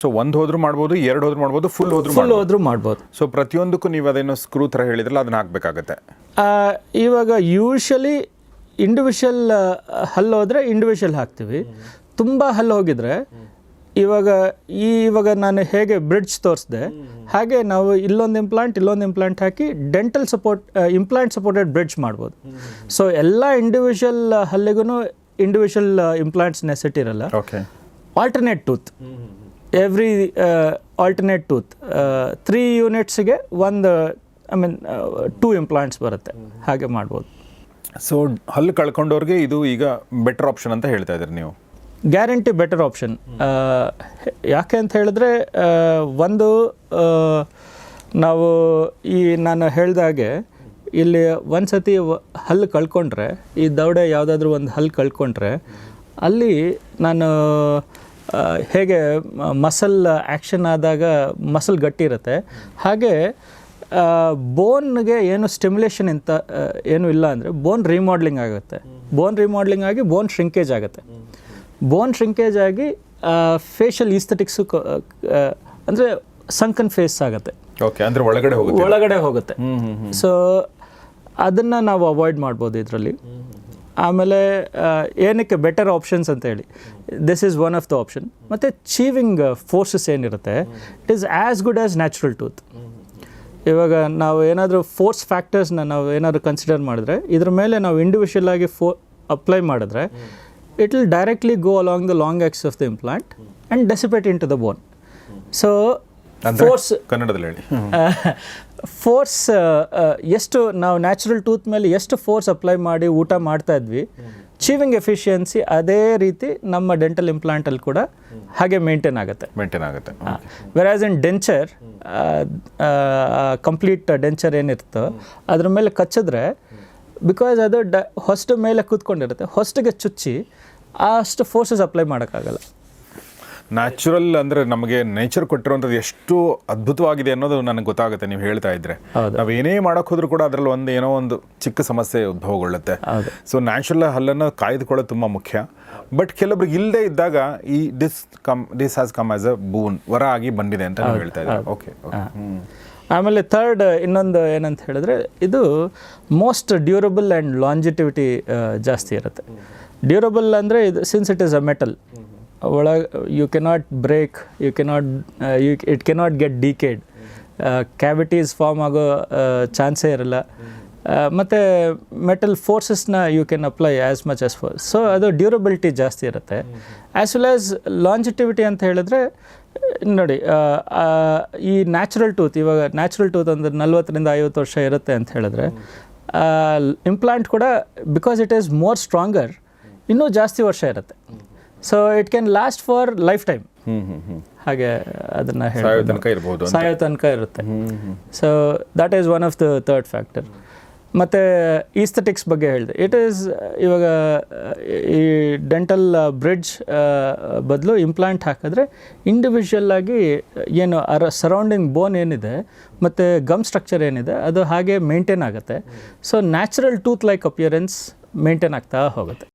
So ಒಂದು ಹೋದ್ರು ಮಾಡ್ಬೋದು ಎರಡು ಹೋದ್ರು ಮಾಡ್ಬೋದು ಫುಲ್ ಹೋದ್ರು ಫುಲ್ ಹೋದ್ರೂ ಮಾಡ್ಬೋದು. ಸೊ ಪ್ರತಿಯೊಂದಕ್ಕೂ ನೀವು ಅದೇನೋ ಸ್ಕ್ರೂ ಥರ ಹೇಳಿದ್ರಲ್ಲ ಅದನ್ನ ಹಾಕ್ಬೇಕಾಗತ್ತೆ. ಆ, ಇವಾಗ ಯೂಶಲಿ ಇಂಡಿವಿಜುವಲ್ ಹಲ್ಲು ಹೋದರೆ ಇಂಡಿವಿಜುವಲ್ ಹಾಕ್ತೀವಿ. ತುಂಬ ಹಲ್ಲು ಹೋಗಿದ್ರೆ ಇವಾಗ ಈ ಇವಾಗ ನಾನು ಹೇಗೆ ಬ್ರಿಡ್ಜ್ ತೋರಿಸಿದೆ ಹಾಗೆ ನಾವು ಇಲ್ಲೊಂದು ಇಂಪ್ಲಾಂಟ್ ಇಲ್ಲೊಂದು ಇಂಪ್ಲಾಂಟ್ ಹಾಕಿ dental support implant supported bridge ಮಾಡ್ಬೋದು. ಸೊ ಎಲ್ಲ ಇಂಡಿವಿಜುವಲ್ ಹಲ್ಲಿಗೂ ಇಂಡಿವಿಜುವಲ್ ಇಂಪ್ಲಾಂಟ್ಸ್ ನೆಸೆಟ್ ಇರಲ್ಲ okay alternate tooth every alternate tooth three ಯೂನಿಟ್ಸ್ಗೆ ಒಂದು ಐ ಮೀನ್ ಟೂ ಇಂಪ್ಲಾಂಟ್ಸ್ ಬರುತ್ತೆ. ಹಾಗೆ ಮಾಡ್ಬೋದು. ಸೊ ಹಲ್ಲು ಕಳ್ಕೊಂಡವ್ರಿಗೆ ಇದು ಈಗ ಬೆಟರ್ ಆಪ್ಷನ್ ಅಂತ ಹೇಳ್ತಾ ಇದ್ದೀರಿ ನೀವು? ಗ್ಯಾರಂಟಿ ಬೆಟರ್ ಆಪ್ಷನ್ ಯಾಕೆ ಅಂತ ಹೇಳಿದ್ರೆ ಒಂದು ನಾವು ಈ ನಾನು ಹೇಳ್ದಾಗೆ ಇಲ್ಲಿ ಒಂದು ಸತಿ ಹಲ್ಲು ಕಳ್ಕೊಂಡ್ರೆ ಈ ದೌಡೆ ಯಾವುದಾದ್ರೂ ಒಂದು ಹಲ್ಲು ಕಳ್ಕೊಂಡ್ರೆ ಅಲ್ಲಿ ನಾನು ಹೇಗೆ ಮಸಲ್ ಆ್ಯಕ್ಷನ್ ಆದಾಗ ಮಸಲ್ ಗಟ್ಟಿ ಇರುತ್ತೆ. ಹಾಗೆ ಬೋನ್ಗೆ ಏನು ಸ್ಟಿಮ್ಯುಲೇಷನ್ ಅಂತ ಏನು ಇಲ್ಲ ಅಂದರೆ ಬೋನ್ ರಿಮಾಡ್ಲಿಂಗ್ ಆಗುತ್ತೆ. ಬೋನ್ ರಿಮಾಡ್ಲಿಂಗ್ ಆಗಿ ಬೋನ್ ಶ್ರಿಂಕೇಜ್ ಆಗುತ್ತೆ. ಬೋನ್ ಶ್ರಿಂಕೇಜ್ ಆಗಿ ಫೇಶಿಯಲ್ ಈಸ್ಥೆಟಿಕ್ಸು ಅಂದರೆ ಸಂಕನ್ ಫೇಸ್ ಆಗುತ್ತೆ. ಓಕೆ ಅಂದರೆ ಒಳಗಡೆ ಹೋಗುತ್ತೆ. ಒಳಗಡೆ ಹೋಗುತ್ತೆ. ಸೊ ಅದನ್ನು ನಾವು ಅವಾಯ್ಡ್ ಮಾಡ್ಬೋದು ಇದರಲ್ಲಿ. ಆಮೇಲೆ ಏನಕ್ಕೆ ಬೆಟರ್ ಆಪ್ಷನ್ಸ್ ಅಂತ ಹೇಳಿ. This is one of the option ಮತ್ತು ಚೀವಿಂಗ್ ಫೋರ್ಸಸ್ ಏನಿರುತ್ತೆ it is as good as natural tooth ಇವಾಗ ನಾವು ಏನಾದರೂ ಫೋರ್ಸ್ ಫ್ಯಾಕ್ಟರ್ಸ್ನ ನಾವು ಏನಾದರೂ ಕನ್ಸಿಡರ್ ಮಾಡಿದ್ರೆ ಇದ್ರ ಮೇಲೆ ನಾವು ಇಂಡಿವಿಜುವಲ್ ಆಗಿ ಫೋ ಅಪ್ಲೈ ಮಾಡಿದ್ರೆ it will directly go along the long axis of the implant and dissipate into the bone so force ಕನ್ನಡದಲ್ಲಿ ಹೇಳಿ. ಫೋರ್ಸ್ ಎಷ್ಟು ನಾವು ನ್ಯಾಚುರಲ್ ಟೂತ್ ಮೇಲೆ ಎಷ್ಟು ಫೋರ್ಸ್ ಅಪ್ಲೈ ಮಾಡಿ ಊಟ ಮಾಡ್ತಾ ಇದ್ವಿ ಚೀವಿಂಗ್ ಎಫಿಷಿಯನ್ಸಿ ಅದೇ ರೀತಿ ನಮ್ಮ ಡೆಂಟಲ್ ಇಂಪ್ಲಾಂಟಲ್ಲಿ ಕೂಡ ಹಾಗೆ ಮೇಂಟೈನ್ ಆಗುತ್ತೆ. ಮೇಂಟೈನ್ ಆಗುತ್ತೆ. Whereas in denture complete denture ಏನಿರುತ್ತೋ ಅದ್ರ ಮೇಲೆ ಕಚ್ಚಿದ್ರೆ ಬಿಕಾಸ್ ಅದು ಡ ಹೊಸ್ಟು ಮೇಲೆ ಕೂತ್ಕೊಂಡಿರುತ್ತೆ ಹೊಸ್ಟಿಗೆ ಚುಚ್ಚಿ ಅಷ್ಟು ಫೋರ್ಸಸ್ ಅಪ್ಲೈ ಮಾಡೋಕ್ಕಾಗಲ್ಲ. ನ್ಯಾಚುರಲ್ ಅಂದ್ರೆ ನಮಗೆ ನೇಚರ್ ಕೊಟ್ಟಿರುವಂಥದ್ದು ಎಷ್ಟು ಅದ್ಭುತವಾಗಿದೆ ಅನ್ನೋದು ನನಗೆ ಗೊತ್ತಾಗುತ್ತೆ ನೀವು ಹೇಳ್ತಾ ಇದ್ರೆ. ನಾವು ಏನೇ ಮಾಡಕ್ ಹೋದ್ರೂ ಕೂಡ ಅದ್ರಲ್ಲಿ ಒಂದು ಏನೋ ಒಂದು ಚಿಕ್ಕ ಸಮಸ್ಯೆ ಉದ್ಭವಗೊಳ್ಳುತ್ತೆ. ಸೊ ನ್ಯಾಚುರಲ್ ಹಲ್ಲನ್ನು ಕಾಯ್ದುಕೊಳ್ಳೋದು ತುಂಬ ಮುಖ್ಯ. ಬಟ್ ಕೆಲವೊಬ್ರಿಗೆ ಇಲ್ಲದೆ ಇದ್ದಾಗ ಈ this come this has come as a boon ವರ ಆಗಿ ಬಂದಿದೆ ಅಂತ ನೀವು ಹೇಳ್ತಾ ಇದ್ದಾರೆ? ಓಕೆ ಆಮೇಲೆ ಥರ್ಡ್ ಇನ್ನೊಂದು ಏನಂತ ಹೇಳಿದ್ರೆ ಇದು ಮೋಸ್ಟ್ ಡ್ಯೂರಬಲ್ ಆ್ಯಂಡ್ ಲಾಂಜಿಟಿವಿಟಿ ಜಾಸ್ತಿ ಇರುತ್ತೆ. ಡ್ಯೂರಬಲ್ ಅಂದರೆ ಇದು since it is a metal ಒಳಗೆ you cannot break you cannot you it cannot get decayed cavities form ಆಗೋ ಚಾನ್ಸೇ ಇರಲ್ಲ. ಮತ್ತು metal ಫೋರ್ಸಸ್ನ you can apply as much as force so ಅದು ಡ್ಯೂರಬಿಲಿಟಿ ಜಾಸ್ತಿ ಇರುತ್ತೆ. ಆ್ಯಸ್ ವೆಲ್ ಆ್ಯಸ್ ಲಾಂಜಿಟಿವಿಟಿ ಅಂತ ಹೇಳಿದ್ರೆ ನೋಡಿ ಆ, ಆ, ಈ ನ್ಯಾಚುರಲ್ ಟೂತ್ ಇವಾಗ ನ್ಯಾಚುರಲ್ ಟೂತ್ ಅಂದ್ರೆ ನಲ್ವತ್ತರಿಂದ ಐವತ್ತು ವರ್ಷ ಇರುತ್ತೆ ಅಂತ ಹೇಳಿದ್ರೆ ಇಂಪ್ಲಾಂಟ್ ಕೂಡ because it is more stronger ಇನ್ನೂ ಜಾಸ್ತಿ ವರ್ಷ ಇರುತ್ತೆ. So it can last for life time ಹಾಗೆ ಅದನ್ನ ಸಾಯೋ ತನಕ ಸಾಯೋ ತನಕ ಇರುತ್ತೆ. So that is one of the third factor ಮತ್ತು ಈಸ್ಥೆಟಿಕ್ಸ್ ಬಗ್ಗೆ ಹೇಳಿದೆ. ಇಟ್ ಈಸ್ ಇವಾಗ ಆ, ಈ ಡೆಂಟಲ್ ಬ್ರಿಡ್ಜ್ ಬದಲು ಇಂಪ್ಲಾಂಟ್ ಹಾಕಿದ್ರೆ ಇಂಡಿವಿಜುವಲ್ ಆಗಿ ಏನು ಅರ ಸರೌಂಡಿಂಗ್ ಬೋನ್ ಏನಿದೆ ಮತ್ತು ಗಮ್ ಸ್ಟ್ರಕ್ಚರ್ ಏನಿದೆ ಅದು ಹಾಗೆ ಮೇಂಟೈನ್ ಆಗುತ್ತೆ. So natural tooth like appearance maintain ಆಗ್ತಾ ಹೋಗುತ್ತೆ.